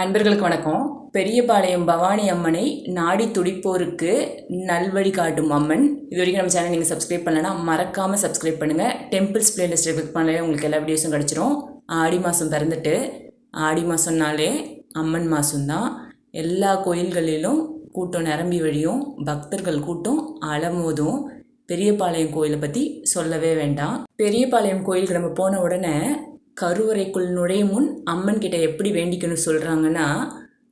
அன்பர்களுக்கு வணக்கம். பெரியபாளையம் பவானி அம்மனை நாடி துடிப்போருக்கு நல்வழி காட்டும் அம்மன். இது வரைக்கும் நம்ம சேனல் நீங்கள் சப்ஸ்கிரைப் பண்ணலன்னா மறக்காமல் சப்ஸ்கிரைப் பண்ணுங்கள் டெம்பிள்ஸ் பிளேலிஸ்ட்டை கிளிக் பண்ணாலே உங்களுக்கு எல்லா வீடியோஸும் கிடச்சிரும். ஆடி மாதம் பிறந்துட்டு ஆடி மாதம்னாலே அம்மன் மாதம்தான் எல்லா கோயில்களிலும் கூட்டம் நிரம்பி வழியும் பக்தர்கள் கூட்டம் அலமோதும். பெரியபாளையம் கோயிலை பற்றி சொல்லவே வேண்டாம். பெரியபாளையம் கோயிலுக்கு நம்ம போன உடனே கருவறைக்குள் நுழையும் முன் அம்மன் கிட்ட எப்படி வேண்டிக்கணும் சொல்கிறாங்கன்னா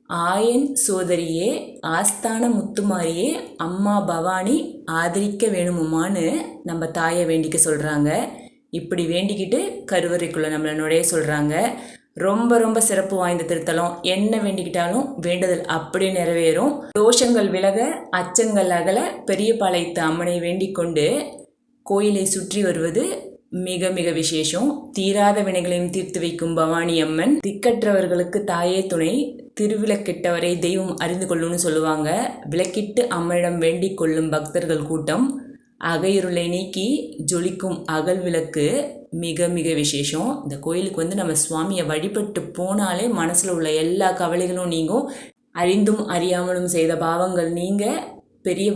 ஆயன் சோதரியே ஆஸ்தான முத்துமாரியே அம்மா பவானி ஆதரிக்க வேணுமுமான்னு நம்ம தாயை வேண்டிக்க சொல்கிறாங்க இப்படி வேண்டிக்கிட்டு கருவறைக்குள்ளே நம்மளை நுழைய சொல்கிறாங்க ரொம்ப ரொம்ப சிறப்பு வாய்ந்த திருத்தலம். என்ன வேண்டிக்கிட்டாலும் வேண்டுதல் அப்படியே நிறைவேறும். தோஷங்கள் விலக அச்சங்கள் அகல பெரியபாளையத்து அம்மனை வேண்டிக் கொண்டு கோயிலை சுற்றி வருவது மிக மிக விசேஷம். தீராத வினைகளையும் தீர்த்து வைக்கும் பவானி அம்மன். திக்கற்றவர்களுக்கு தாயே துணை. திருவிளக்கிட்டவரை தெய்வம் அறிந்து கொள்ளும்னு சொல்லுவாங்க. விளக்கிட்டு அம்மனிடம் வேண்டிக் கொள்ளும் பக்தர்கள் கூட்டம். அகையிருளை நீக்கி ஜொலிக்கும் அகல் விளக்கு மிக மிக விசேஷம். இந்த கோயிலுக்கு வந்து நம்ம சுவாமியை வழிபட்டு போனாலே மனசில் உள்ள எல்லா கவலைகளும் நீங்கும். அறிந்தும் அறியாமலும் செய்த பாவங்கள் நீங்க பெரிய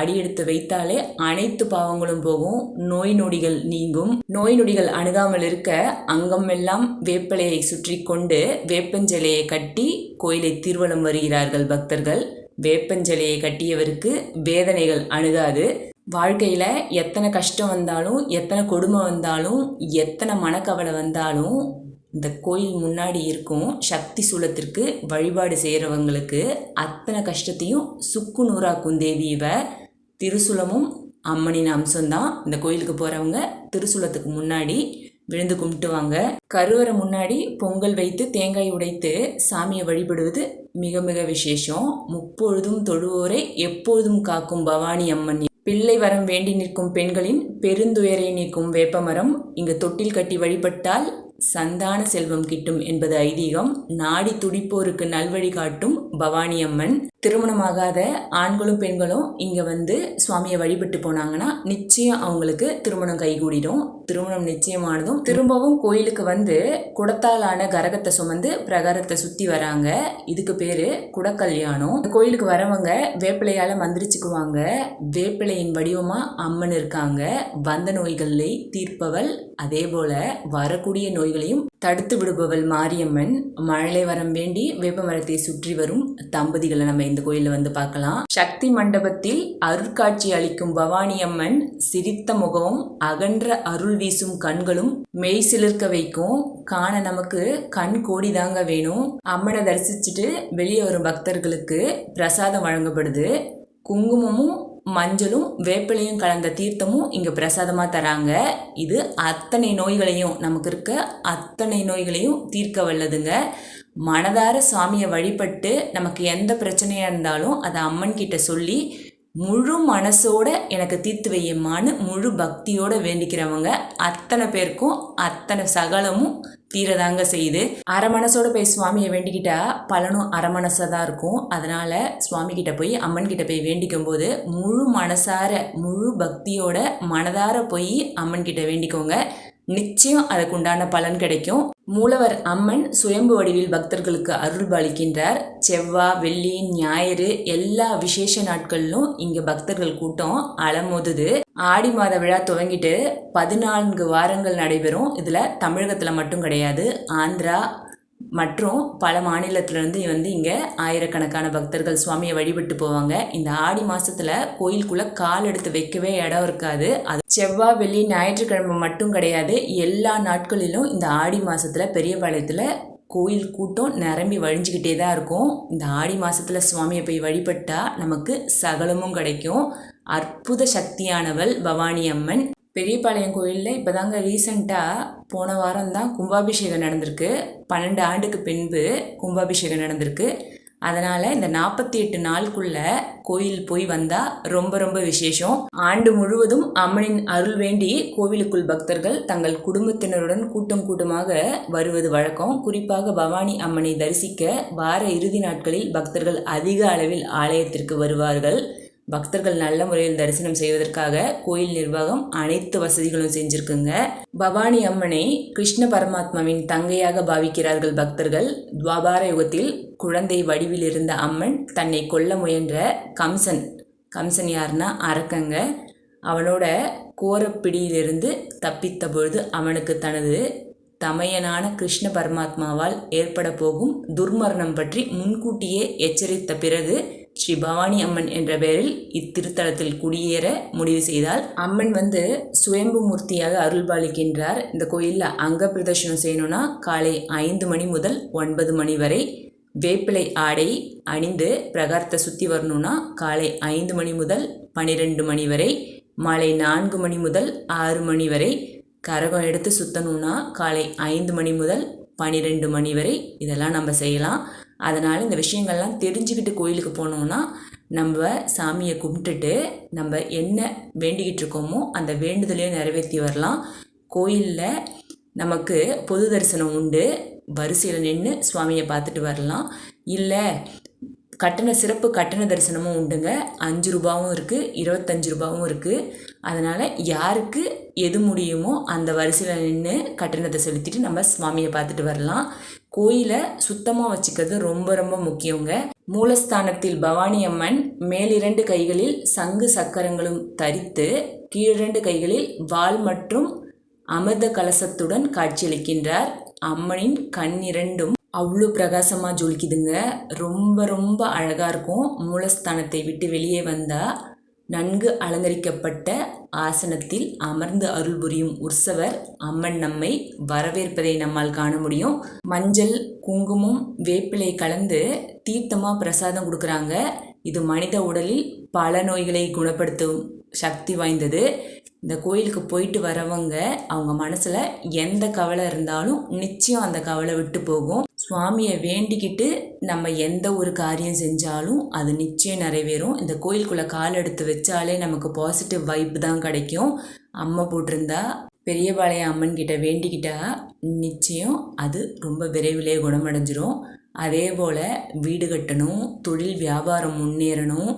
அடி எடுத்து வைத்தாலே அனைத்து பாவங்களும் போகும். நோய் நொடிகள் நீங்கும். நோய் நொடிகள் அணுகாமல் இருக்க அங்கம் எல்லாம் சுற்றி கொண்டு வேப்பஞ்சலையை கட்டி கோயிலை திருவலம் வருகிறார்கள் பக்தர்கள். வேப்பஞ்சலையை கட்டியவருக்கு வேதனைகள் அணுகாது. வாழ்க்கையில் எத்தனை கஷ்டம் வந்தாலும் எத்தனை கொடுமை வந்தாலும் எத்தனை மனக்கவலை வந்தாலும் இந்த கோயில் முன்னாடி இருக்கும் சக்தி சூலத்திற்கு வழிபாடு செய்கிறவங்களுக்கு அத்தனை கஷ்டத்தையும் சுக்கு நூறாக்கும் தேவியவ திருசுலமும் அம்மனின் அம்சம்தான். இந்த கோயிலுக்கு போகிறவங்க திருசூலத்துக்கு முன்னாடி விழுந்து கும்பிட்டுவாங்க. கருவறை முன்னாடி பொங்கல் வைத்து தேங்காய் உடைத்து சாமியை வழிபடுவது மிக மிக விசேஷம். முப்பொழுதும் தொழுவோரை எப்பொழுதும் காக்கும் பவானி அம்மன். பிள்ளை வரம் வேண்டி நிற்கும் பெண்களின் பெருந்துயரை நீக்கும் வேப்பமரம் இங்கு தொட்டில் கட்டி வழிபட்டால் சந்தான செல்வம் கிட்டும் என்பது ஐதீகம். நாடி துடிப்போருக்கு நல்வழி காட்டும் பவானி அம்மன் திருமணமாகாத ஆண்களும் பெண்களும் இங்கே வந்து சுவாமியை வழிபட்டு போனாங்கன்னா நிச்சயம் அவங்களுக்கு திருமணம் கைகூடிடும். திருமணம் நிச்சயமானதும் திரும்பவும் கோயிலுக்கு வந்து குடத்தாலான கரகத்தை சுமந்து பிரகாரத்தை சுற்றி வராங்க. இதுக்கு பேர் குடக்கல்யாணம். கோயிலுக்கு வரவங்க வேப்பிலையால் மந்திரிச்சுக்குவாங்க. வேப்பிலையின் வடிவமாக அம்மன் இருக்காங்க. வந்த நோய்களை தீர்ப்பவள். அதே போல வரக்கூடிய நோய்களையும் தடுத்து விடுபவள் மாரியம்மன் மழலை வரம் வேண்டி வேப்பமரத்தை சுற்றி வரும் தம்பதிகளை நம்ம இந்த கோயிலில் வந்து பார்க்கலாம். சக்தி மண்டபத்தில் அருட்காட்சி அளிக்கும் பவானி அம்மன் சிரித்த முகமும் அகன்ற அருள் வீசும் கண்களும் மெய் சிலிர்க்க வைக்கும். காண நமக்கு கண் கோடி தாங்க வேணும். அம்மனை தரிசிச்சுட்டு வெளியே வரும் பக்தர்களுக்கு பிரசாதம் வழங்கப்படுது. குங்குமமும் மஞ்சளும் வேப்பிலையும் கலந்த தீர்த்தமும் இங்கே பிரசாதமாக தராங்க. இது அத்தனை நோய்களையும் நமக்கு இருக்க அத்தனை நோய்களையும் தீர்க்க வல்லதுங்க. மனதார சாமியை வழிபட்டு நமக்கு எந்த பிரச்சனையாக இருந்தாலும் அதை அம்மன் கிட்ட சொல்லி முழு மனசோட எனக்கு தீர்த்து வையம்மான்னு முழு பக்தியோட வேண்டிக்கிறவங்க அத்தனை பேருக்கும் அத்தனை சகலமும் தீரதாங்க செய்யுது. அரை மனசோட போய் சுவாமியை வேண்டிக்கிட்டா பலனும் அரை மனசாக தான் இருக்கும். அதனால் சுவாமி கிட்ட போய் அம்மன் கிட்ட போய் வேண்டிக்கும் போது முழு மனசார முழு பக்தியோட மனதார போய் அம்மன் கிட்ட வேண்டிக்கோங்க. நிச்சயம் அதுக்கு உண்டான பலன் கிடைக்கும். மூலவர் அம்மன் சுயம்பு வடிவில் பக்தர்களுக்கு அருள் பாலிக்கின்றார் செவ்வாய் வெள்ளி ஞாயிறு எல்லா விசேஷ நாட்களிலும் இங்கே பக்தர்கள் கூட்டம் அலமோதுது. ஆடி மாத விழா துவங்கிட்டு பதினான்கு வாரங்கள் நடைபெறும். இதில் தமிழகத்தில் மட்டும் கிடையாது ஆந்திரா மற்றும் பல மாநிலத்திலேருந்து வந்து இங்கே ஆயிரக்கணக்கான பக்தர்கள் சுவாமியை வழிபட்டு போவாங்க. இந்த ஆடி மாதத்தில் கோயிலுக்குள்ளே கால் எடுத்து வைக்கவே இடம் இருக்காது. அது செவ்வாய் வெள்ளி ஞாயிற்றுக்கிழமை மட்டும் கிடையாது. எல்லா நாட்களிலும் இந்த ஆடி மாதத்தில் பெரியபாளையத்தில் கோயில் கூட்டம் நிரம்பி வழிஞ்சிக்கிட்டே தான் இருக்கும். இந்த ஆடி மாதத்தில் சுவாமியை போய் வழிபட்டால் நமக்கு சகலமும் கிடைக்கும். அற்புத சக்தியானவள் பவானி அம்மன் பெரியபாளையம் கோயிலில் இப்போதாங்க ரீசண்டாக போன வாரம் தான் கும்பாபிஷேகம் நடந்திருக்கு. பன்னெண்டு ஆண்டுக்கு பின்பு கும்பாபிஷேகம் நடந்திருக்கு. அதனால் இந்த நாற்பத்தி எட்டு நாளுக்குள்ள கோயில் போய் வந்தால் ரொம்ப ரொம்ப விசேஷம். ஆண்டு முழுவதும் அம்மனின் அருள் வேண்டி கோவிலுக்குள் பக்தர்கள் தங்கள் குடும்பத்தினருடன் கூட்டம் கூட்டமாக வருவது வழக்கம். குறிப்பாக பவானி அம்மனை தரிசிக்க வார இறுதி நாட்களில் பக்தர்கள் அதிக அளவில் ஆலயத்திற்கு வருவார்கள். பக்தர்கள் நல்ல முறையில் தரிசனம் செய்வதற்காக கோயில் நிர்வாகம் அனைத்து வசதிகளும் செஞ்சிருக்குங்க. பவானி அம்மனை கிருஷ்ண பரமாத்மாவின் தங்கையாக பாவிக்கிறார்கள் பக்தர்கள். துவாபார யுகத்தில் குழந்தை வடிவில் இருந்த அம்மன் தன்னை கொல்ல முயன்ற கம்சன். கம்சன் யாருன்னா அரக்கங்க. அவனோட கோரப்பிடியிலிருந்து தப்பித்த பொழுது அவனுக்கு தனது தமையனான கிருஷ்ண பரமாத்மாவால் ஏற்பட போகும் துர்மரணம் பற்றி முன்கூட்டியே எச்சரித்த பிறகு ஸ்ரீ பவானி அம்மன் என்ற பெயரில் இத்திருத்தலத்தில் குடியேற முடிவு செய்தால் அம்மன் வந்து சுயம்பு மூர்த்தியாக அருள்பாலிக்கின்றார். இந்த கோயிலில் அங்க பிரதர்ஷனம் செய்யணும்னா காலை ஐந்து மணி முதல் ஒன்பது மணி வரை வேப்பிலை ஆடை அணிந்து பிரகாரத்தை சுற்றி வரணும்னா காலை ஐந்து மணி முதல் பன்னிரெண்டு மணி வரை மாலை நான்கு மணி முதல் ஆறு மணி வரை கரகம் எடுத்து சுற்றணும்னா காலை ஐந்து மணி முதல் பன்னிரெண்டு மணி வரை இதெல்லாம் நம்ம செய்யலாம். அதனால் இந்த விஷயங்கள்லாம் தெரிஞ்சுக்கிட்டு கோயிலுக்கு போனோம்னா நம்ம சாமியை கும்பிட்டுட்டு நம்ம என்ன வேண்டிக்கிட்டு இருக்கோமோ அந்த வேண்டுதலையும் நிறைவேற்றி வரலாம். கோயிலில் நமக்கு பொது தரிசனம் உண்டு. வரிசையில் நின்று சுவாமியை பார்த்துட்டு வரலாம். இல்லை கட்டண சிறப்பு கட்டண தரிசனமும் உண்டுங்க. அஞ்சு ரூபாவும் இருக்குது இருபத்தஞ்சு ரூபாவும் இருக்குது அதனால் யாருக்கு எது முடியுமோ அந்த வரிசையில் நின்று கட்டணத்தை செலுத்திட்டு நம்ம சுவாமியை பார்த்துட்டு வரலாம். கோயிலை சுத்தமாக வச்சுக்கிறது ரொம்ப ரொம்ப முக்கியங்க. மூலஸ்தானத்தில் பவானி அம்மன் மேலிரண்டு கைகளில் சங்கு சக்கரங்களும் தரித்து கீழிரண்டு கைகளில் வாள் மற்றும் அமிர்த கலசத்துடன் காட்சியளிக்கின்றார். அம்மனின் கண் இரண்டும் அவ்வளோ பிரகாசமாக ஜொலிக்குதுங்க. ரொம்ப ரொம்ப அழகாக இருக்கும். மூலஸ்தானத்தை விட்டு வெளியே வந்தால் நன்கு அலங்கரிக்கப்பட்ட ஆசனத்தில் அமர்ந்து அருள் புரியும் உற்சவர் அம்மன் நம்மை வரவேற்பதை நம்மால் காண முடியும். மஞ்சள் குங்குமம் வேப்பிலை கலந்து தீர்த்தமாக பிரசாதம் கொடுக்குறாங்க. இது மனித உடலில் பல நோய்களை குணப்படுத்தும் சக்தி வாய்ந்தது. இந்த கோயிலுக்கு போயிட்டு வரவங்க அவங்க மனசில் எந்த கவலை இருந்தாலும் நிச்சயம் அந்த கவலை விட்டு போகும். சுவாமியை வேண்டிக்கிட்டு நம்ம எந்த ஒரு காரியம் செஞ்சாலும் அது நிச்சயம் நிறைவேறும். இந்த கோயிலுக்குள்ளே கால் எடுத்து வச்சாலே நமக்கு பாசிட்டிவ் வைப் தான் கிடைக்கும். அம்மா போட்டிருந்தா பெரியபாளையம் அம்மன் கிட்ட வேண்டிக்கிட்டா நிச்சயம் அது ரொம்ப விரைவிலே குணமடைஞ்சிரும். அதே போல் வீடு கட்டணும் தொழில் வியாபாரம் முன்னேறணும்.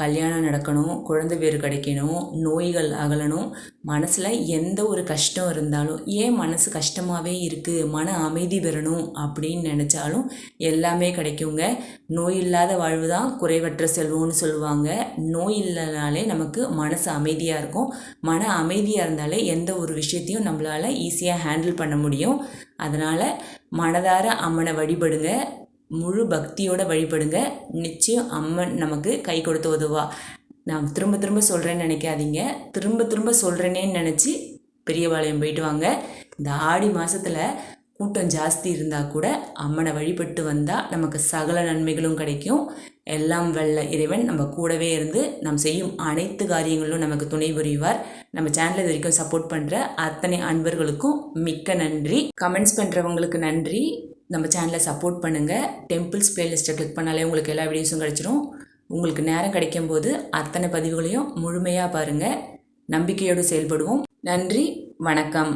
கல்யாணம் நடக்கணும் குழந்தை பேர் கிடைக்கணும் நோய்கள் அகலணும் மனசில் எந்த ஒரு கஷ்டம் இருந்தாலும் ஏன் மனசு கஷ்டமாகவே இருக்குது மன அமைதி பெறணும் அப்படின்னு நினச்சாலும் எல்லாமே கிடைக்குங்க. நோய் இல்லாத வாழ்வு தான் குறைவற்ற செல்வம்னு சொல்லுவாங்க. நோய் இல்லைனாலே நமக்கு மனசு அமைதியாக இருக்கும். மன அமைதியாக இருந்தாலே எந்த ஒரு விஷயத்தையும் நம்மளால் ஈஸியாக ஹேண்டில் பண்ண முடியும். அதனால் மனதார அம்மனை வழிபடுங்க. முழு பக்தியோடு வழிபடுங்க. நிச்சயம் அம்மன் நமக்கு கை கொடுத்து உதவா நான் திரும்ப திரும்ப சொல்கிறேன்னு நினைக்காதீங்க. திரும்ப திரும்ப சொல்கிறேனேன்னு நினச்சி பெரியபாளையம் போயிட்டு வாங்க. இந்த ஆடி மாதத்தில் கூட்டம் ஜாஸ்தி இருந்தால் கூட அம்மனை வழிபட்டு வந்தால் நமக்கு சகல நன்மைகளும் கிடைக்கும். எல்லாம் வெள்ள இறைவன் நம்ம கூடவே இருந்து நம் செய்யும் அனைத்து காரியங்களும் நமக்கு துணை புரிவார். நம்ம சேனல் இது வரைக்கும் சப்போர்ட் பண்ணுற அத்தனை அன்பர்களுக்கும் மிக்க நன்றி. கமெண்ட்ஸ் பண்ணுறவங்களுக்கு நன்றி. நம்ம சேனலை சப்போர்ட் பண்ணுங்கள் டெம்பிள்ஸ் பிளேலிஸ்ட்டை கிளிக் பண்ணாலே உங்களுக்கு எல்லா வீடியோஸும் கிடச்சிரும். உங்களுக்கு நேரம் கிடைக்கும் போது அத்தனை பதிவுகளையும் முழுமையாக பாருங்கள் நம்பிக்கையோடு செயல்படுவோம். நன்றி வணக்கம்.